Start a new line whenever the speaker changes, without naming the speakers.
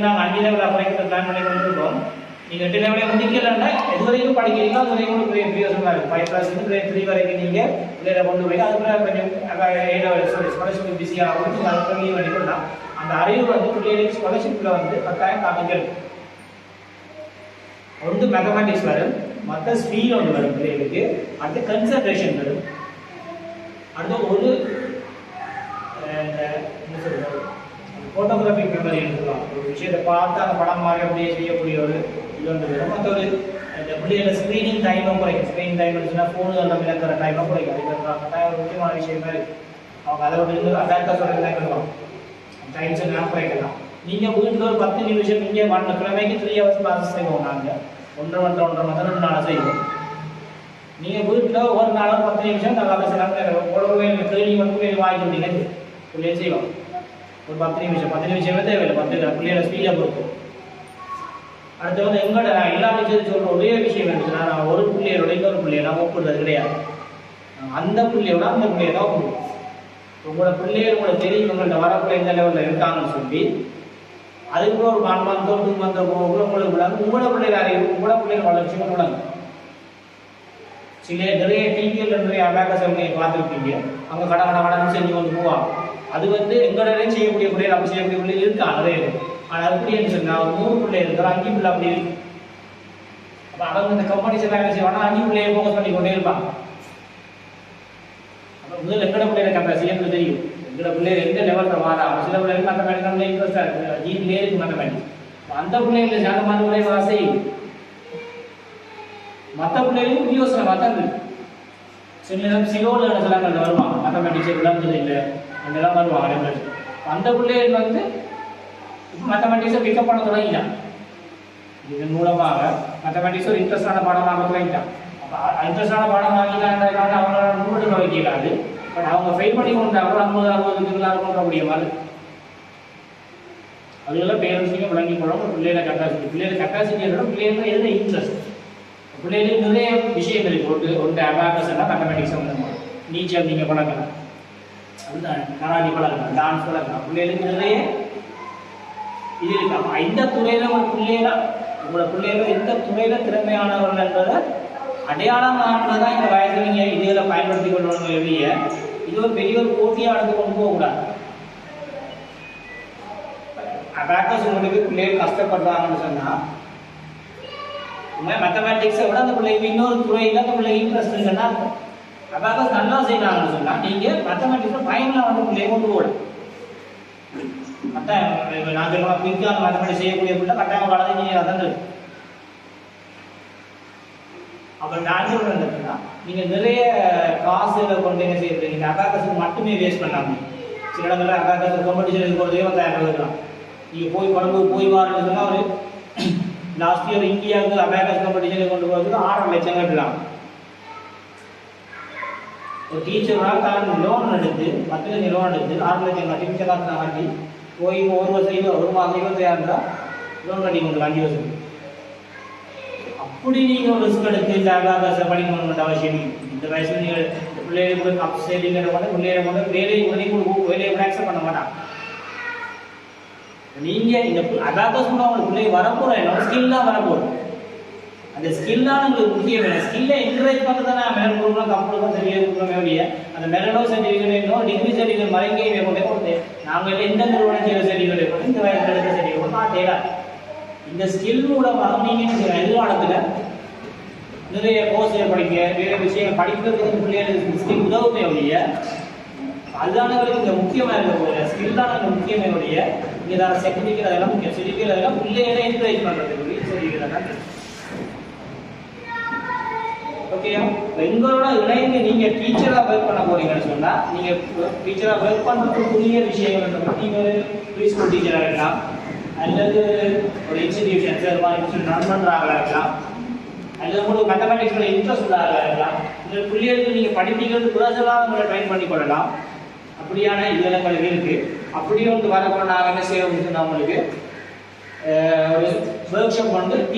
நாங்கள் அஞ்சு லெவலில் குறைக்கிற பிளான் பண்ணி கொண்டிருக்கோம் நீங்கள் எட்டு லெவலே முடிக்கலன்னா எது வரைக்கும் படிக்கிறீங்களோ அது வரைக்கும் உங்களுக்கு பெரிய இருக்கும். ஃபைவ் ப்ளஸ் வந்து கிரேட் த்ரீ வரைக்கும் நீங்கள் பிள்ளைகளை கொண்டு போய் அதுக்குள்ள கொஞ்சம் ஏழு சாரி ஸ்காலர்ஷிப் பிஸியாக வந்து அதுக்கு லீவ் பண்ணிக்கலாம் அந்த அறிவு வந்து பிள்ளைகளுக்கு ஸ்காலர்ஷிப்பில் வந்து கட்டாயம் காமிக்கல் ஒன்று மேத்தமேட்டிக்ஸ் வரும். மற்ற ஸ்பீல் ஒன்று வரும் பிள்ளைகளுக்கு. அடுத்து கன்சன்ட்ரேஷன் வரும். அடுத்து ஒரு அஹ், இந்த என்ன சொல்றது போட்டோகிராஃபிக் மெமரி சொல்லலாம் ஒரு விஷயத்தை பார்த்து அந்த படம் மாதிரி அப்படியே செய்யக்கூடிய ஒரு இது வந்து வரும் மற்ற ஒரு இந்த பிள்ளைகள ஸ்க்ரீனிங் டைமும் குறைக்கும். ஸ்க்ரீன் டைம் இருந்துச்சுன்னா ஃபோன் எல்லாம் இழக்கிற டைமும் குறைக்கும். அது கட்டாயம் ஒரு முக்கியமான விஷயம் மாதிரி அவங்க அதை விட்டு அடாக்டாக சொல்கிறதா இருக்கலாம் டைம்ஸ் எல்லாம் குறைக்கலாம். நீங்கள் வீட்டில் ஒரு பத்து நிமிஷம் நீங்கள் பண்ண கிழமைக்கு த்ரீ ஹவர்ஸ் ப்ராசஸ் செய்வோம் நாங்கள் ஒன்றரை ஒன்றரை ஒன்றரை மணி ரெண்டு நாளாக செய்வோம். நீங்கள் வீட்டில் ஒரு நாளும் பத்து நிமிஷம் நல்லா பேசலாம். உடம்பு கேள்வி மட்டும் வாங்கி கொடுத்தீங்க பிள்ளைய செய்வோம். ஒரு பத்து நிமிஷம் பத்து நிமிஷமே தேவையில்லை. பத்து பிள்ளையோட ஸ்பீடாக பொறுக்கும் அடுத்து வந்து எங்களோட நான் எல்லா விஷயத்தையும் சொல்கிற ஒரே விஷயம் என்னச்சுன்னா நான் ஒரு பிள்ளையோட இன்னொரு பிள்ளையெல்லாம் நான் ஒப்பிடுறது கிடையாது. அந்த பிள்ளையோட அந்த பிள்ளையை தான் ஒப்பிடுவோம் உங்களோட பிள்ளைகள் உங்களுக்கு தெரியும் உங்கள்கிட்ட வரக்குள்ள எந்த லெவலில் இருக்காங்கன்னு சொல்லி அதுக்குள்ள ஒரு ஒன் மந்தோ டூ மந்தோ போகக்குள்ள உங்களுக்கு விடாது உங்களோட பிள்ளைகள் அறிவு உங்களோட பிள்ளைகள் வளர்ச்சி விடாது சில நிறைய டிவியில் நிறைய அபேக்கஸ் நீங்கள் பார்த்துருப்பீங்க. அவங்க கடை கடை கடன்னு செஞ்சு கொண்டு போவாங்க. அது வந்து எங்களோடய செய்யக்கூடிய பிள்ளைகள் அப்படி செய்யக்கூடிய பிள்ளைகள் இருக்கு? அதே பேர். ஆனால் அப்படின்னு சொன்னால் ஒரு நூறு பிள்ளை இருக்கிற அஞ்சு பிள்ளை அப்படி இருக்கு. அப்போ அவங்க இந்த கம்பெனிஸ் எல்லாம் என்ன செய்வாங்கன்னா அஞ்சு பிள்ளையை ஃபோக்கஸ் பண்ணி கொண்டே இருப்பாங்க. அப்போ முதல்ல எங்கட பிள்ளைகளை கம்பேர் எனக்கு தெரியும். எங்கட பிள்ளைகள் எந்த லெவலில் வாரா? சில பிள்ளைகள் மற்ற மேத்தமேட்டிக்ஸ் இன்ட்ரெஸ்டாக இருக்கு. ஜீன்லேயே இருக்கு மற்ற மேத்தமேட்டிக்ஸ் அந்த பிள்ளைகளை அந்த மாதிரி பிள்ளைகள் வர மற்ற பிள்ளைகளும் யோசனை தான் சில நேரம் சிலோல சிலங்கள் வருவாங்க. மேத்தமேட்டிக்ஸ் விளங்குது இல்லை. அதெல்லாம் வருவாங்க ரெண்டு அந்த பிள்ளைகள் வந்து இப்போ மேத்தமேட்டிக்ஸை பிக்கப் பண்ண தொடங்கிட்டான். இதன் மூலமாக மேத்தமெட்டிக்ஸ் ஒரு இன்ட்ரெஸ்டான பாடமாக தொடங்கிட்டான். அப்போ இன்ட்ரெஸ்டான பாடம் வாங்கிட்டாங்க அவங்களால முன்னெடுக்க வைக்கலாது பட் அவங்க ஃபெயில் பண்ணி கொண்டு அவ்வளோ ஐம்பது அறுபது எல்லாரும் கொண்டு முடிய மாதிரி. அதுக்கெல்லாம் பேரண்ட்ஸையும் விளங்கி கொள்ளணும் பிள்ளைகளை கெப்பாசிட்டி பிள்ளைகளை கெப்பாசிட்டியோட பிள்ளைகளுக்கு எதில் இன்ட்ரெஸ்ட் பிள்ளைகளுக்கு நிறைய விஷயங்கள். இருக்கு ஒன்று ஒன்று அபாகஸ் எல்லாம் மேத்தமெட்டிக்ஸ் வந்து நீச்சல் நீங்கள் பழக்கலாம். அதுதான் கராடி டான்ஸ் பழகலாம் பிள்ளைகளுக்கு நிறைய இது இருக்கு. இந்த துறையில் ஒரு பிள்ளைகள உங்களோட பிள்ளைகளும் எந்த துறையில் திறமையானவர்கள் என்பதை அடையாளம் தான் இந்த வயசில் நீங்கள் இதில் பயன்படுத்தி கொண்டு வரணும் வெளிய இது ஒரு பெரிய ஒரு போட்டியாக நடந்து கொண்டு போகக்கூடாது. அபாக்கஸ் உங்களுக்கு பிள்ளைகள் கஷ்டப்படுறாங்கன்னு சொன்னால் உண்மையாக மேத்தமேட்டிக்ஸை விட அந்த பிள்ளைக்கு இன்னொரு துறையில் அந்த பிள்ளைக்கு இன்ட்ரெஸ்ட் இருக்குன்னா அபாக்கஸ் நல்லா செய்யறாங்கன்னு சொன்னால் நீங்கள் மேத்தமேட்டிக்ஸில் பயனில் வந்து பிள்ளைய கொண்டு போகணும் கட்டாயம். இப்போ நான் சொல்லுவேன் பிற்கால மேத்தமெட்டிக்ஸ் செய்யக்கூடிய பிள்ளை கட்டாயம் வளர்ந்து நீங்கள் அதான் அப்போ நான் சொல்கிறேன் என்னன்னா நீங்கள் நிறைய காசுகளை கொண்டு என்ன செய்யறது? நீங்கள் அபாக்கஸுக்கு மட்டுமே வேஸ்ட் பண்ணாமல் சில இடங்களில் அபாக்கஸ் காம்படிஷன் இருக்கிறதே வந்து ஆயிரம் இருக்கலாம் நீங்கள் போய் குழம்பு போய் வாரன்னு ஒரு லாஸ்ட் இயர் இந்தியாவுக்கு அபாக்கஸ் காம்படிஷனுக்கு கொண்டு போகிறதுக்கு ஆறரை லட்சம் கட்டலாம். ஒரு டீச்சரால் தான் லோன் எடுத்து பத்து லட்சம் லோன் எடுத்து ஆறு லட்சம் கட்டி மிச்ச காசு தான் கட்டி போய் ஒரு வருஷம் ஒரு மாதம் இருபத்தாயிரம் இருந்தால் லோன் கட்டி உங்களுக்கு அஞ்சு வருஷம் அப்படி நீங்கள் ஒரு ரிஸ்க் எடுத்து இந்த அபாகஸை படிக்கணும்னு அவசியம் இந்த வயசில் நீங்கள் இந்த பிள்ளைகளுக்கு அப் சேவிங்கிற மாதிரி பிள்ளைகளை கொண்டு வேலையை உடனே கூட வேலையை கூட அக்செப்ட் பண்ண மாட்டான். நீங்கள் இந்த அபாகஸ் கூட உங்களுக்கு பிள்ளைங்க வரப்போகிற அந்த ஸ்கில் தான் வரப்போகுது அந்த ஸ்கில்லான முக்கியம் வேணும் ஸ்கில்லை என்கரேஜ் பண்ணுறது தான் மேல் கொடுக்கலாம் கம்பெனிக்கும் சர்டிஃபிகேட் கொடுக்கணும் வேண்டிய. அந்த மெரடோ சர்டிஃபிகேட் வேணும். டிகிரி சர்டிஃபிகேட் மறைங்கே கொண்டே கொடுத்து நாங்கள் எந்த நிறுவனம் செய்கிற சர்டிஃபிகேட் கொடுத்து இந்த வயசில் எடுத்த சர்டிஃபிகேட் நான் ஆட்டேடா இந்த ஸ்கில் மூலமாக நீங்கள் எதிர்காலத்தில் நிறைய கோர்ஸ் படிக்க வேறு விஷயங்கள் படிக்கிறதுக்கு பிள்ளைகளுக்கு ஸ்கில் உதவுமே ஒழிய அதுதானவர்களுக்கு இங்கே முக்கியமாக இருக்கக்கூடிய ஸ்கில் தான் இங்கே முக்கியமே ஒழிய இங்கே தான் சர்டிஃபிகேட் அதெல்லாம் முக்கியம். சர்டிஃபிகேட் அதெல்லாம் பிள்ளைகளை என்கரேஜ் பண்ணுறதுக்கு சர்டிஃபிகேட் ஓகேயா ஓகே எங்களோட இணைந்து நீங்க டீச்சரா ஒர்க் பண்ண போறீங்கன்னு சொன்னா நீங்க டீச்சரா ஒர்க் பண்றதுக்குரிய விஷயங்கள் வந்து ஒரு ப்ரீ ஸ்கூல் டீச்சரா இருக்கலாம். அல்லது ஒரு இன்ஸ்டிடியூஷன் சார் இன்ஸ்டியூட் ரன் பண்றாங்களா இருக்கலாம். அல்லது உங்களுக்கு மேத்தமெட்டிக்ஸ்ல இன்ட்ரெஸ்ட் உள்ளாக இருக்கலாம். இந்த பிள்ளைகளுக்கு நீங்க படிப்பீங்கிறது குராசெல்லாம் உங்களை ட்ரைன் பண்ணி கொள்ளலாம். அப்படியான இதெல்லாம் இருக்கு. அப்படியே வந்து வரக்கூட நாங்கள் என்ன செய்யறோம்னு சொன்னா உங்களுக்கு ஒரு ஒர்க் ஷாப் வந்து